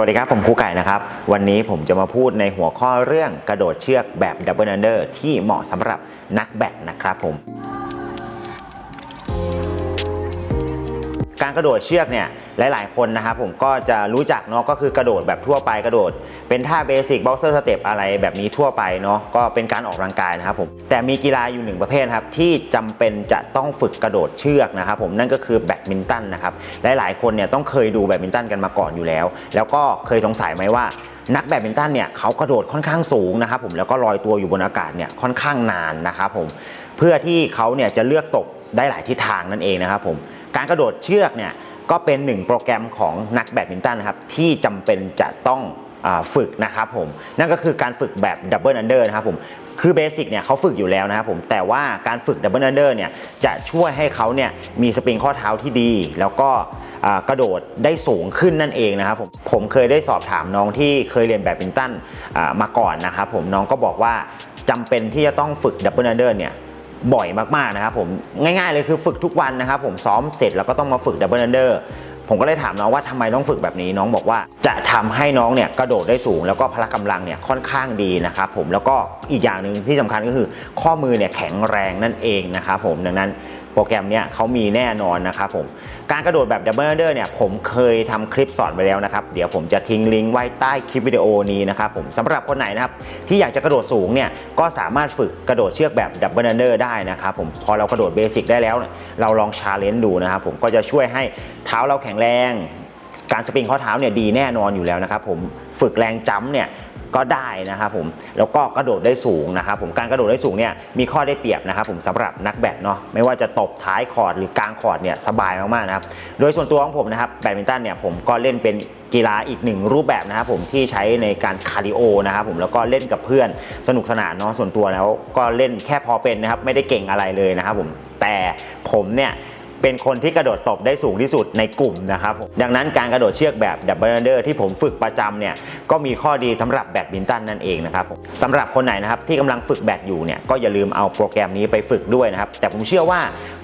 วัสดีครับ ผมครูไก่นะครับ วันนี้ผมจะมาพูดในหัวข้อเรื่องกระโดดเชือกแบบดับเบิล n นเดอร์ที่เหมาะสำหรับนักแบดนะครับผม การกระโดดเชือกเนี่ยหลาย ๆ คนนะครับผมก็จะรู้จักเนาะก็คือกระโดดแบบทั่วไปกระโดด เป็นท่าเบสิกบ็อกเซอร์สเต็ปอะไรแบบนี้ทั่วไปเนาะก็เป็นการออกกำลังกายนะครับผมแต่มีกีฬาอยู่หนึ่งประเภทครับที่จำเป็นจะต้องฝึกกระโดดเชือกนะครับผมนั่นก็คือแบดมินตันนะครับหลาย ๆ คนเนี่ยต้องเคยดูแบดมินตันกันมาก่อนอยู่แล้ว แล้วก็เคยสงสัยไหมว่านักแบดมินตันเนี่ยเขากระโดดค่อนข้างสูงนะครับผมแล้วก็ลอยตัวอยู่บนอากาศเนี่ยค่อนข้างนานนะครับผมเพื่อที่เขาเนี่ยจะเลือกตกได้หลายทิศทางนั่นเองนะครับผม การกระโดดเชือกเนี่ยก็เป็นหนึ่งโปรแกรมของนักแบดมินตันนะครับที่จำเป็นจะต้องฝึกนะครับผมนั่นก็คือการฝึกแบบดับเบิลอันเดอร์นะครับผมคือเบสิกเนี่ยเขาฝึกอยู่แล้วนะครับผมแต่ว่าการฝึกดับเบิลอันเดอร์เนี่ยจะช่วยให้เขาเนี่ยมีสปริงข้อเท้าที่ดี แล้วก็กระโดดได้สูงขึ้นนั่นเองนะครับผมผมเคยได้สอบถามน้องที่เคยเรียนแบดมินตันมาก่อนนะครับผมน้องก็บอกว่าจำเป็นที่จะต้องฝึกดับเบิลอันเดอร์เนี่ย บ่อยมากๆนะครับผมง่ายๆเลยคือฝึกทุกวันนะครับผมซ้อมเสร็จแล้วก็ต้องมาฝึกดับเบิล n นเดอร์ผมก็เลยถามน้องว่าทำไมต้องฝึกแบบนี้น้องบอกว่าจะทำให้น้องเนี่ยกระโดดได้สูง แล้วก็พละกำลังเนี่ยค่อนข้างดีนะครับผมแล้วก็อีกอย่างหนึ่งที่สำคัญก็คือข้อมือเนี่ยแข็งแรงนั่นเองนะครับผมดังนั้น รแกรมเนี่ยเขามีแน่นอนนะครับผม การกระโดดแบบดับเบิลเดอร์เนี่ยผมเคยทำคลิปสอนไปแล้วนะครับ เดี๋ยวผมจะทิ้งลิงก์ไว้ใต้คลิปวิดีโอนี้นะครับผมสำหรับคนไหนนะครับที่อยากจะกระโดดสูงเนี่ยก็สามารถฝึกกระโดดเชือกแบบดับเบิลเดอร์ได้นะครับผมพอเรากระโดดเบสิกได้แล้ว เราลองชาเลนจ์ดูนะครับผมก็จะช่วยให้เท้าเราแข็งแรงการสปริงข้อเท้าเนี่ยดีแน่นอนอยู่แล้วนะครับผมฝึกแรงจ้ำเนี่ย ก็ได้นะครับผมแล้วก็กระโดดได้สูงนะครับผมการกระโดดได้สูงเนี่ยมีข้อได้เปรียบนะครับผมสำหรับนักแบดเนาะไม่ว่าจะตบท้ายคอร์ดหรือกลางคอร์ดเนี่ยสบายมากๆนะครับโดยส่วนตัวของผมนะครับแบดมินตันเนี่ยผมก็เล่นเป็นกีฬาอีกหนึ่งรูปแบบนะครับผมที่ใช้ในการคาร์ดิโอนะครับผมแล้วก็เล่นกับเพื่อนสนุกสนานเนาะส่วนตัวแล้วก็เล่นแค่พอเป็นนะครับไม่ได้เก่งอะไรเลยนะครับผมแต่ผมเนี่ย เป็นคนที่กระโดดตบได้สูงที่สุดในกลุ่มนะครับผมดังนั้นการกระโดดเชือกแบบดับเบิลเดอร์ที่ผมฝึกประจำเนี่ยก็มีข้อดีสำหรับแบดมินตันนั่นเองนะครับผมสำหรับคนไหนนะครับที่กำลังฝึกแบดอยู่เนี่ยก็อย่าลืมเอาโปรแกรมนี้ไปฝึกด้วยนะครับแต่ผมเชื่อว่า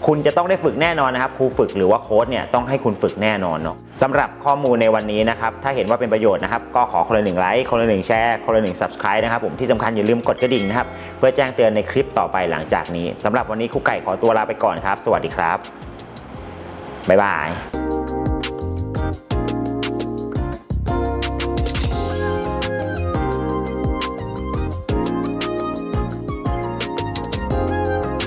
คุณจะต้องได้ฝึกแน่นอนนะครับครูฝึกหรือว่าโค้ชเนี่ยต้องให้คุณฝึกแน่นอนเนาะสำหรับข้อมูลในวันนี้นะครับถ้าเห็นว่าเป็นประโยชน์นะครับก็ขอคนละหนึ่งไลค์คนละหนึ่งแชร์คนละหนึ่ง subscribe นะครับผมที่สำคัญอย่าลืมกดกระดิ่งนะครับเพื่อแจ้งเตือนในคลิปต่อไปหลังจากนี้สำหรับวันนี้ครูไก่ขอตัวลาไปก่อนครับ สวัสดีครับ บ๊ายบาย